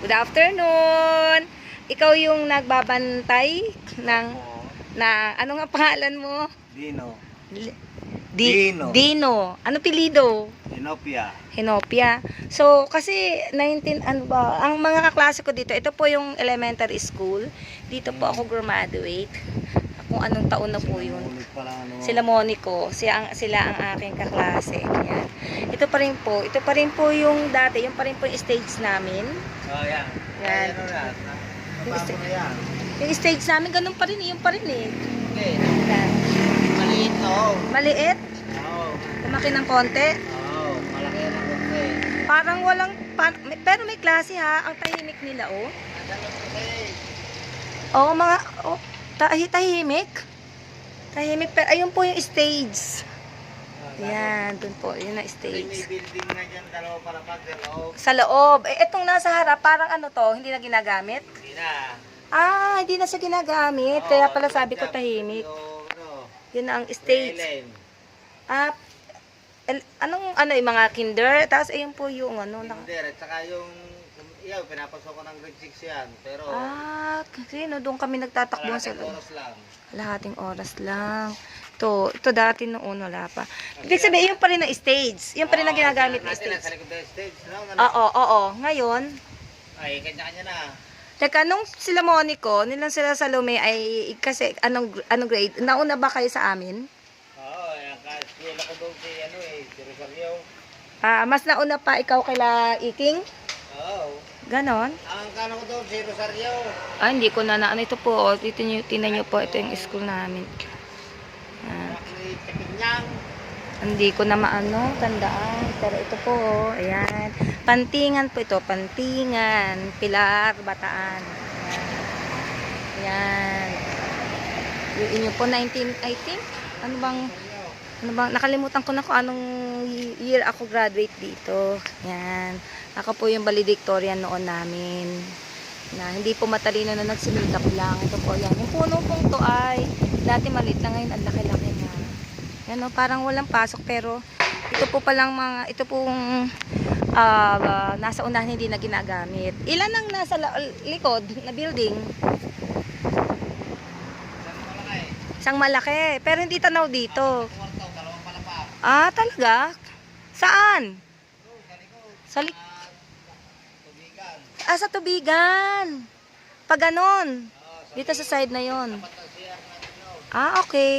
Good afternoon. Ikaw yung nagbabantay ng na ano nga pangalan mo? Dino. Li- Dino. Dino. Ano pilido? Inopia. Hinopia. So, kasi 19, ano ba, ang mga kaklase ko dito, ito po yung elementary school. Dito po ako graduate. Kung anong taon na po yun. Ano. Sila Monico, siya ang, sila ang aking kaklase. Yan. Ito pa rin po, ito pa rin po yung dati, yung pa rin po yung stage namin. Oh, yan. Yan. Yan? Yung yan. Yung stage namin, ganun pa rin, eh, yung pa rin eh. Yan. Maliit to. Maliit, Oo. lumaki ng konti. Oo. Malaki na konti. Parang walang, pero may klase ha, ang tahimik nila oh. Oo, mga, oh, tahi, tahimik. Tahimik, pero ayun po yung stage. Yan, dun po, yun na May stage. building na dyan, dalawa para pag loob. Sa loob, eh, etong nasa harap, parang ano to, hindi na ginagamit? Hindi na. Ah, hindi na siya ginagamit, kaya pala sabi ko tahimik. Yung, ano, Yun na ang stage. Ellen. Ah, el- anong, ano, yung mga kinder, tapos ayun po yung ano, naka- Kinder. At saka yung, iyaw, pinapasok ko ng grade 6 yan. Pero, Ah, kasi no, doon kami nagtatakbo sa kalahating oras lang. Lahating oras lang. Ito, ito dati noon wala pa. Ibig sabihin, yun pa rin na stage. Yun pa rin ang Oo, ginagamit na stage. Nasa likod ng stage. No? Oo, oo. Ngayon, Ay, kanya-kanya na. teka, nung sila Monico, nilang sila Salome ay, kasi anong, anong grade? Nauna ba kayo sa amin? Oo, yung ka-eskwela ko doon si, ano eh, si Rosario. Ah, mas nauna pa ikaw kaila Iking? Ganon? Ang kano ko doon, si Rosario. Ah, hindi ko na na. Ano ito po? oh, Dito nyo, tinan nyo po. Ito yung school namin. Ah, hindi ko na maano, tandaan. Pero ito po, oh, ayan. Pantingan po ito. Pantingan. Pilar, Bataan. Ayan. Ayan. Yung inyo po, 19, I think. Ano bang, ano bang, nakalimutan ko na kung anong year ako graduate dito. Ayan. Ako po yung valedictorian noon namin. Na hindi po matalino na nagsimilap lang. Ito po yan. Yung puno pong to ay dati maliit lang ngayon ang laki-laki na. Yan o, parang walang pasok pero ito po palang mga, ito pong ah, nasa unahan hindi na ginagamit. Ilan ang nasa likod na building? Isang malaki. Pero hindi tanaw dito. Ah, talaga? Saan? Sa lik- ah, sa tubigan. Pag sa Dito sa side na yon. Ah, okay.